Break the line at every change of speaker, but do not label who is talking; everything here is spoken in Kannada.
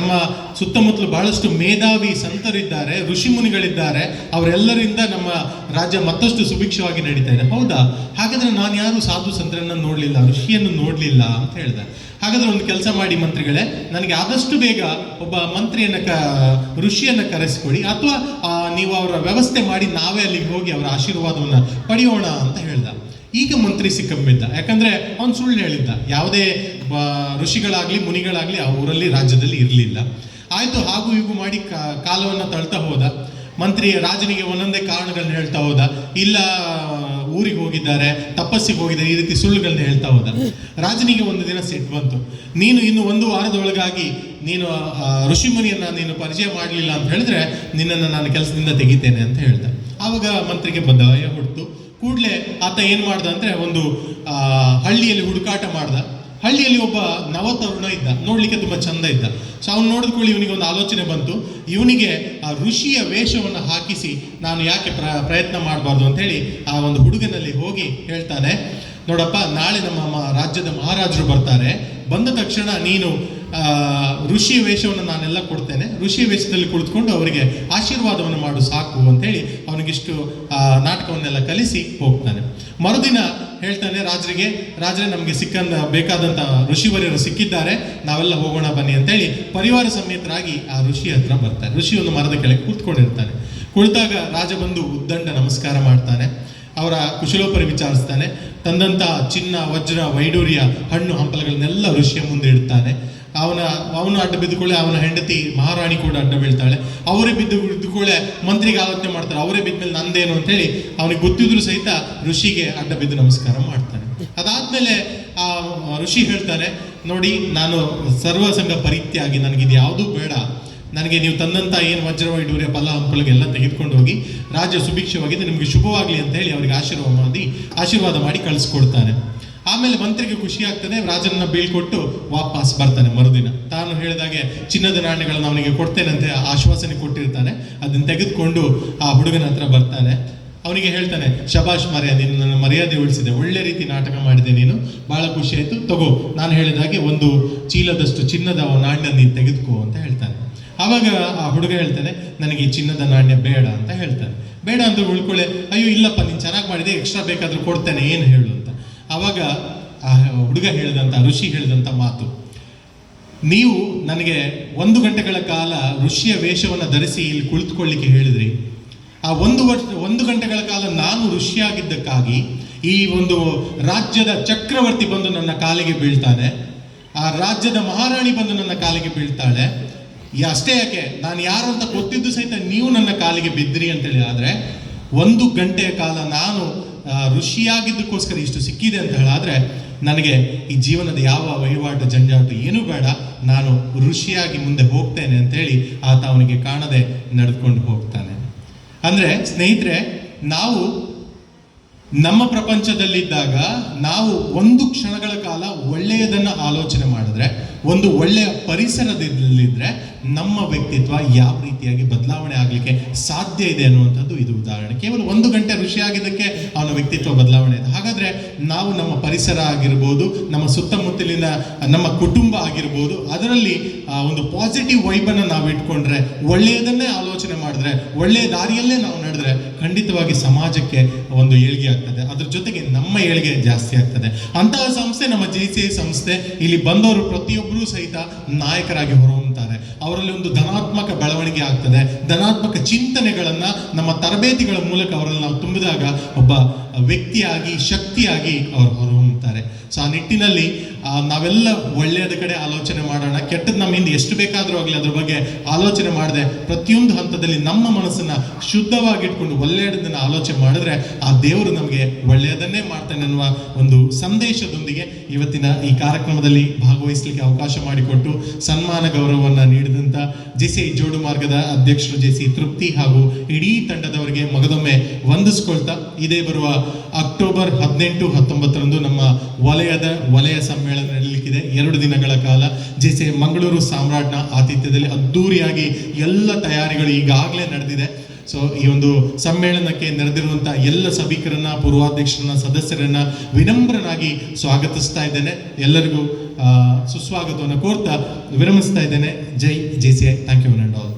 ನಮ್ಮ ಸುತ್ತಮುತ್ತಲು ಬಹಳಷ್ಟು ಮೇಧಾವಿ ಸಂತರಿದ್ದಾರೆ, ಋಷಿ ಮುನಿಗಳಿದ್ದಾರೆ. ಅವರೆಲ್ಲರಿಂದ ನಮ್ಮ ರಾಜ್ಯ ಮತ್ತಷ್ಟು ಸುಭಿಕ್ಷವಾಗಿ ನಡೀತಾ ಇದೆ. ಹೌದಾ? ಹಾಗಾದ್ರೆ ನಾನು ಯಾರು ಸಾಧು ಸಂತರನ್ನ ನೋಡಲಿಲ್ಲ, ಋಷಿಯನ್ನು ನೋಡಲಿಲ್ಲ ಅಂತ ಹೇಳಿದೆ. ಹಾಗಾದ್ರೆ ಒಂದು ಕೆಲಸ ಮಾಡಿ ಮಂತ್ರಿಗಳೇ, ನನಗೆ ಆದಷ್ಟು ಬೇಗ ಒಬ್ಬ ಮಂತ್ರಿಯನ್ನ ಕ, ಋಷಿಯನ್ನ ಕರೆಸಿಕೊಡಿ. ಅಥವಾ ನೀವು ಅವರ ವ್ಯವಸ್ಥೆ ಮಾಡಿ ನಾವೇ ಅಲ್ಲಿಗೆ ಹೋಗಿ ಅವರ ಆಶೀರ್ವಾದವನ್ನು ಪಡೆಯೋಣ ಅಂತ ಹೇಳ್ದ. ಈಗ ಮಂತ್ರಿ ಸಿಕ್ಕಂಬಿದ್ದ ಯಾಕಂದ್ರೆ ಅವನು ಸುಳ್ಳು ಹೇಳಿದ್ದ. ಯಾವುದೇ ಋಷಿಗಳಾಗ್ಲಿ, ಮುನಿಗಳಾಗ್ಲಿ ಆ ಊರಲ್ಲಿ, ರಾಜ್ಯದಲ್ಲಿ ಇರಲಿಲ್ಲ. ಆಯ್ತು, ಹಾಗೂ ಹೀಗೂ ಮಾಡಿ ಕಾಲವನ್ನ ತಳ್ತಾ ಹೋದ. ಮಂತ್ರಿ ರಾಜನಿಗೆ ಒಂದೊಂದೇ ಕಾರಣಗಳನ್ನ ಹೇಳ್ತಾ ಹೋದ. ಇಲ್ಲ, ಊರಿಗೆ ಹೋಗಿದ್ದಾರೆ, ತಪಸ್ಸಿಗೆ ಹೋಗಿದ್ದಾರೆ, ಈ ರೀತಿ ಸುಳ್ಳುಗಳನ್ನ ಹೇಳ್ತಾ ಹೋದ. ರಾಜನಿಗೆ ಒಂದು ದಿನ ಸಿಟ್ಟು ಬಂತು. ನೀನು ಇನ್ನು ಒಂದು ವಾರದೊಳಗಾಗಿ ನೀನು ಋಷಿ ಋಷಿಮುನಿಯನ್ನ ನೀನು ಪರಿಚಯ ಮಾಡಲಿಲ್ಲ ಅಂತ ಹೇಳಿದ್ರೆ ನಿನ್ನನ್ನು ನಾನು ಕೆಲಸದಿಂದ ತೆಗಿತೇನೆ ಅಂತ ಹೇಳ್ದ. ಆವಾಗ ಮಂತ್ರಿಗೆ ಭಯ ಹುಡ್ತು. ಕೂಡಲೇ ಆತ ಏನು ಮಾಡ್ದ ಅಂದರೆ ಒಂದು ಹಳ್ಳಿಯಲ್ಲಿ ಹುಡುಕಾಟ ಮಾಡ್ದ. ಹಳ್ಳಿಯಲ್ಲಿ ಒಬ್ಬ ನವತರುಣ ಇದ್ದ. ನೋಡ್ಲಿಕ್ಕೆ ತುಂಬಾ ಚಂದ ಇದ್ದ. ಸೊ ಅವ್ನು ನೋಡಿದ್ಕೊಳ್ಳಿ ಇವನಿಗೆ ಒಂದು ಆಲೋಚನೆ ಬಂತು. ಇವನಿಗೆ ಆ ಋಷಿಯ ವೇಷವನ್ನು ಹಾಕಿಸಿ ನಾನು ಯಾಕೆ ಪ್ರ, ಪ್ರಯತ್ನ ಮಾಡಬಾರ್ದು ಅಂತ ಹೇಳಿ ಆ ಒಂದು ಹುಡುಗನಲ್ಲಿ ಹೋಗಿ ಹೇಳ್ತಾನೆ, ನೋಡಪ್ಪ, ನಾಳೆ ನಮ್ಮ ರಾಜ್ಯದ ಮಹಾರಾಜರು ಬರ್ತಾರೆ. ಬಂದ ತಕ್ಷಣ ನೀನು ಆ, ಋಷಿಯ ವೇಷವನ್ನು ನಾನೆಲ್ಲ ಕೊಡ್ತೇನೆ. ಋಷಿ ವೇಷದಲ್ಲಿ ಕುಳಿತುಕೊಂಡು ಅವರಿಗೆ ಆಶೀರ್ವಾದವನ್ನು ಮಾಡು ಸಾಕು ಅಂತೇಳಿ ಅವನಿಗಿಷ್ಟು ನಾಟಕವನ್ನೆಲ್ಲ ಕಲಿಸಿ ಹೋಗ್ತಾನೆ. ಮರುದಿನ ಹೇಳ್ತಾನೆ ರಾಜರಿಗೆ ರಾಜರೇ ನಮಗೆ ಸಿಕ್ಕಂದ ಬೇಕಾದಂತ ಋಷಿವರ್ಯರು ಸಿಕ್ಕಿದ್ದಾರೆ. ನಾವೆಲ್ಲ ಹೋಗೋಣ ಬನ್ನಿ ಅಂತೇಳಿ ಪರಿವಾರ ಸಮೇತರಾಗಿ ಆ ಋಷಿ ಹತ್ರ ಬರ್ತಾರೆ ಋಷಿ ಒಂದು ಮರದ ಕೆಳಗೆ ಕೂತ್ಕೊಂಡಿರ್ತಾನೆ. ಕುಳಿತಾಗ ರಾಜ ಬಂದು ಉದ್ದಂಡ ನಮಸ್ಕಾರ ಮಾಡ್ತಾನೆ. ಅವರ ಕುಶಲೋಪರಿ ವಿಚಾರಿಸ್ತಾನೆ. ತಂದಂತ ಚಿನ್ನ ವಜ್ರ ವೈಡೂರ್ಯ ಹಣ್ಣು ಹಂಪಲಗಳನ್ನೆಲ್ಲ ಋಷಿಯ ಮುಂದೆ ಇಡ್ತಾನೆ. ಅವನ, ಅವನು ಅಡ್ಡ ಬಿದ್ದುಕೊಳ್ಳೆ ಅವನ ಹೆಂಡತಿ ಮಹಾರಾಣಿ ಕೂಡ ಅಡ್ಡ ಬೀಳ್ತಾಳೆ. ಅವರೇ ಬಿದ್ದು ಬಿದ್ದುಕೊಳ್ಳೆ ಮಂತ್ರಿಗೆ ಆಲೋಚನೆ ಮಾಡ್ತಾರೆ. ಅವರೇ ಬಿದ್ಮೇಲೆ ನಂದೇನು ಅಂತೇಳಿ ಅವನಿಗೆ ಗೊತ್ತಿದ್ರು ಸಹಿತ ಋಷಿಗೆ ಅಡ್ಡ ಬಿದ್ದು ನಮಸ್ಕಾರ ಮಾಡ್ತಾನೆ. ಅದಾದ್ಮೇಲೆ ಆ, ಋಷಿ ಹೇಳ್ತಾರೆ, ನೋಡಿ, ನಾನು ಸರ್ವಸಂಗ ಪರಿತ್ಯಾಗಿ, ನನಗಿದು ಯಾವುದೂ ಬೇಡ. ನನಗೆ ನೀವು ತಂದಂತ ಏನು ವಜ್ರ ವೈಡೂರ್ಯ ಫಲ ಹಂಪಲಿಗೆಲ್ಲ ತೆಗೆದುಕೊಂಡು ಹೋಗಿ, ರಾಜ್ಯ ಸುಭಿಕ್ಷವಾಗಿದೆ ನಿಮಗೆ ಶುಭವಾಗಲಿ ಅಂತ ಹೇಳಿ ಅವರಿಗೆ ಆಶೀರ್ವಾದ ಮಾಡಿ ಆಶೀರ್ವಾದ ಮಾಡಿ ಕಳಿಸ್ಕೊಡ್ತಾನೆ. ಆಮೇಲೆ ಮಂತ್ರಿಗೆ ಖುಷಿ ಆಗ್ತದೆ, ರಾಜನನ್ನ ಬೀಳ್ಕೊಟ್ಟು ವಾಪಸ್ ಬರ್ತಾನೆ ಮರುದಿನ. ತಾನು ಹೇಳಿದಾಗೆ ಚಿನ್ನದ ನಾಣ್ಯಗಳನ್ನು ಅವನಿಗೆ ಕೊಡ್ತೇನೆ ಅಂತ ಆಶ್ವಾಸನೆ ಕೊಟ್ಟಿರ್ತಾನೆ. ಅದನ್ನ ತೆಗೆದುಕೊಂಡು ಆ ಹುಡುಗನ ಹತ್ರ ಬರ್ತಾನೆ. ಅವನಿಗೆ ಹೇಳ್ತಾನೆ, ಶಬಾಷ್ ಮರ್ಯಾದೆ ನೀನು ನನ್ನ ಮರ್ಯಾದೆ ಉಳಿಸಿದೆ. ಒಳ್ಳೆ ರೀತಿ ನಾಟಕ ಮಾಡಿದೆ ನೀನು. ಬಹಳ ಖುಷಿ ಆಯ್ತು. ತಗೋ, ನಾನು ಹೇಳಿದಾಗೆ ಒಂದು ಚೀಲದಷ್ಟು ಚಿನ್ನದ ನಾಣ್ಯ ನೀನು ತೆಗೆದುಕೋ ಅಂತ ಹೇಳ್ತಾನೆ. ಆವಾಗ ಆ ಹುಡುಗ ಹೇಳ್ತಾನೆ, ನನಗೆ ಈ ಚಿನ್ನದ ನಾಣ್ಯ ಬೇಡ ಅಂತ ಹೇಳ್ತಾನೆ. ಬೇಡ ಅಂತ ಉಳ್ಕೊಳ್ಳೆ ಅಯ್ಯೋ, ಇಲ್ಲಪ್ಪ, ನೀನು ಚೆನ್ನಾಗಿ ಮಾಡಿದೆ, ಎಕ್ಸ್ಟ್ರಾ ಬೇಕಾದ್ರೂ ಕೊಡ್ತೇನೆ, ಏನು ಹೇಳು? ಆವಾಗ ಆ ಹುಡುಗ ಹೇಳಿದಂತ, ಋಷಿ ಹೇಳಿದಂತ ಮಾತು. ನೀವು ನನಗೆ ಒಂದು ಗಂಟೆಗಳ ಕಾಲ ಋಷಿಯ ವೇಷವನ್ನು ಧರಿಸಿ ಇಲ್ಲಿ ಕುಳಿತುಕೊಳ್ಳಿಕ್ಕೆ ಹೇಳಿದ್ರಿ. ಆ ಒಂದು ವರ್ಷ, ಒಂದು ಗಂಟೆಗಳ ಕಾಲ ನಾನು ಋಷಿಯಾಗಿದ್ದಕ್ಕಾಗಿ ಈ ಒಂದು ರಾಜ್ಯದ ಚಕ್ರವರ್ತಿ ಬಂದು ನನ್ನ ಕಾಲಿಗೆ ಬೀಳ್ತಾನೆ. ಆ ರಾಜ್ಯದ ಮಹಾರಾಣಿ ಬಂದು ನನ್ನ ಕಾಲಿಗೆ ಬೀಳ್ತಾಳೆ. ಅಷ್ಟೇ ಯಾಕೆ, ನಾನು ಯಾರು ಅಂತ ಗೊತ್ತಿದ್ದು ಸಹಿತ ನೀವು ನನ್ನ ಕಾಲಿಗೆ ಬಿದ್ದಿರಿ ಅಂತೇಳಿ. ಆದರೆ ಒಂದು ಗಂಟೆಯ ಕಾಲ ನಾನು ಋಷಿಯಾಗಿದ್ದಕ್ಕೋಸ್ಕರ ಇಷ್ಟು ಸಿಕ್ಕಿದೆ ಅಂತ ಹೇಳಾದ್ರೆ, ನನಗೆ ಈ ಜೀವನದ ಯಾವ ವಹಿವಾಟು, ಜಂಜಾಟ ಏನೂ ಬೇಡ. ನಾನು ಋಷಿಯಾಗಿ ಮುಂದೆ ಹೋಗ್ತೇನೆ ಅಂತೇಳಿ ಆತ ಅವನಿಗೆ ಕಾಣದೆ ನಡೆದುಕೊಂಡು ಹೋಗ್ತಾನೆ. ಅಂದ್ರೆ, ಸ್ನೇಹಿತರೆ, ನಾವು ನಮ್ಮ ಪ್ರಪಂಚದಲ್ಲಿದ್ದಾಗ ನಾವು ಒಂದು ಕ್ಷಣಗಳ ಕಾಲ ಒಳ್ಳೆಯದನ್ನ ಆಲೋಚನೆ ಮಾಡಿದ್ರೆ ಒಂದು ಒಳ್ಳೆಯ ಪರಿಸರದಲ್ಲಿದ್ದರೆ ನಮ್ಮ ವ್ಯಕ್ತಿತ್ವ ಯಾವ ರೀತಿಯಾಗಿ ಬದಲಾವಣೆ ಆಗಲಿಕ್ಕೆ ಸಾಧ್ಯ ಇದೆ ಅನ್ನುವಂಥದ್ದು ಇದು ಉದಾಹರಣೆ. ಕೇವಲ ಒಂದು ಗಂಟೆ ಋಷಿ ಆಗಿದ್ದಕ್ಕೆ ಅವನ ವ್ಯಕ್ತಿತ್ವ ಬದಲಾವಣೆ ಇದೆ. ಹಾಗಾದ್ರೆ ನಾವು ನಮ್ಮ ಪರಿಸರ ಆಗಿರ್ಬೋದು, ನಮ್ಮ ಸುತ್ತಮುತ್ತಲಿನ, ನಮ್ಮ ಕುಟುಂಬ ಆಗಿರ್ಬೋದು, ಅದರಲ್ಲಿ ಒಂದು ಪಾಸಿಟಿವ್ ವೈಬನ್ನು ನಾವು ಇಟ್ಕೊಂಡ್ರೆ, ಒಳ್ಳೆಯದನ್ನೇ ಆಲೋಚನೆ ಮಾಡಿದ್ರೆ ಒಳ್ಳೆಯ ದಾರಿಯಲ್ಲೇ ನಾವು ನಡೆದ್ರೆ ಖಂಡಿತವಾಗಿ ಸಮಾಜಕ್ಕೆ ಒಂದು ಏಳಿಗೆ ಆಗ್ತದೆ. ಅದ್ರ ಜೊತೆಗೆ ನಮ್ಮ ಏಳಿಗೆ ಜಾಸ್ತಿ ಆಗ್ತದೆ. ಅಂತಹ ಸಂಸ್ಥೆ, ನಮ್ಮ ಜೆ ಸಿ ಸಂಸ್ಥೆ, ಇಲ್ಲಿ ಬಂದವರು ಪ್ರತಿಯೊಬ್ಬರೂ ಸಹಿತ ನಾಯಕರಾಗಿ ಹೊರಹೊಮ್ಮುತ್ತಾರೆ. ಅವರಲ್ಲಿ ಒಂದು ಧನಾತ್ಮಕ ಬೆಳವಣಿಗೆ ಆಗ್ತದೆ. ಧನಾತ್ಮಕ ಚಿಂತನೆಗಳನ್ನ ನಮ್ಮ ತರಬೇತಿಗಳ ಮೂಲಕ ಅವರಲ್ಲಿ ನಾವು ತುಂಬಿದಾಗ ಒಬ್ಬ ವ್ಯಕ್ತಿಯಾಗಿ, ಶಕ್ತಿಯಾಗಿ ಅವರು ಹೊರಹೊಮ್ಮುತ್ತಾರೆ. ಸೊ ಆ ನಿಟ್ಟಿನಲ್ಲಿ ನಾವೆಲ್ಲ ಒಳ್ಳೆಯದ ಕಡೆ ಆಲೋಚನೆ ಮಾಡೋಣ. ಕೆಟ್ಟದ್ದು ನಮ್ಮ ಹಿಂದೆ ಎಷ್ಟು ಬೇಕಾದರೂ ಆಗಲಿ ಅದ್ರ ಬಗ್ಗೆ ಆಲೋಚನೆ ಮಾಡದೆ ಪ್ರತಿಯೊಂದು ಹಂತದಲ್ಲಿ ನಮ್ಮ ಮನಸ್ಸನ್ನ ಶುದ್ಧವಾಗಿಟ್ಕೊಂಡು ಒಳ್ಳೆಯದನ್ನ ಆಲೋಚನೆ ಮಾಡಿದ್ರೆ ಆ ದೇವರು ನಮಗೆ ಒಳ್ಳೆಯದನ್ನೇ ಮಾಡ್ತಾನೆ ಅನ್ನುವ ಒಂದು ಸಂದೇಶದೊಂದಿಗೆ ಇವತ್ತಿನ ಈ ಕಾರ್ಯಕ್ರಮದಲ್ಲಿ ಭಾಗವಹಿಸಲಿಕ್ಕೆ ಅವಕಾಶ ಮಾಡಿಕೊಟ್ಟು ಸನ್ಮಾನ ಗೌರವವನ್ನು ನೀಡಿದಂಥ ಜೆ ಜೋಡು ಮಾರ್ಗದ ಅಧ್ಯಕ್ಷರು ಜೆ ಸಿ ತೃಪ್ತಿ ಹಾಗೂ ಇಡೀ ತಂಡದವರಿಗೆ ಮಗದೊಮ್ಮೆ ವಂದಿಸ್ಕೊಳ್ತಾ ಇದೇ ಬರುವ ಅಕ್ಟೋಬರ್ ಹದಿನೆಂಟು ಹತ್ತೊಂಬತ್ತರಂದು ನಮ್ಮ ವಲಯದ ವಲಯ ಸಮ್ಮೇಳನ ನಡೀಲಿಕ್ಕಿದೆ. ಎರಡು ದಿನಗಳ ಕಾಲ ಜೆ ಸಿ ಮಂಗಳೂರು ಸಾಮ್ರಾಟ್ನ ಆತಿಥ್ಯದಲ್ಲಿ ಅದ್ದೂರಿಯಾಗಿ ಎಲ್ಲ ತಯಾರಿಗಳು ಈಗಾಗಲೇ ನಡೆದಿದೆ. ಸೊ ಈ ಒಂದು ಸಮ್ಮೇಳನಕ್ಕೆ ನೆರೆದಿರುವಂತಹ ಎಲ್ಲ ಸಭಿಕರನ್ನ, ಪೂರ್ವಾಧ್ಯಕ್ಷರನ್ನ, ಸದಸ್ಯರನ್ನ ವಿನಮ್ರನಾಗಿ ಸ್ವಾಗತಿಸ್ತಾ ಇದ್ದೇನೆ. ಎಲ್ಲರಿಗೂ ಸುಸ್ವಾಗತವನ್ನು ಕೋರ್ತಾ ವಿರಮಿಸ್ತಾ ಇದ್ದೇನೆ. ಜೈ, J C I. Thank you all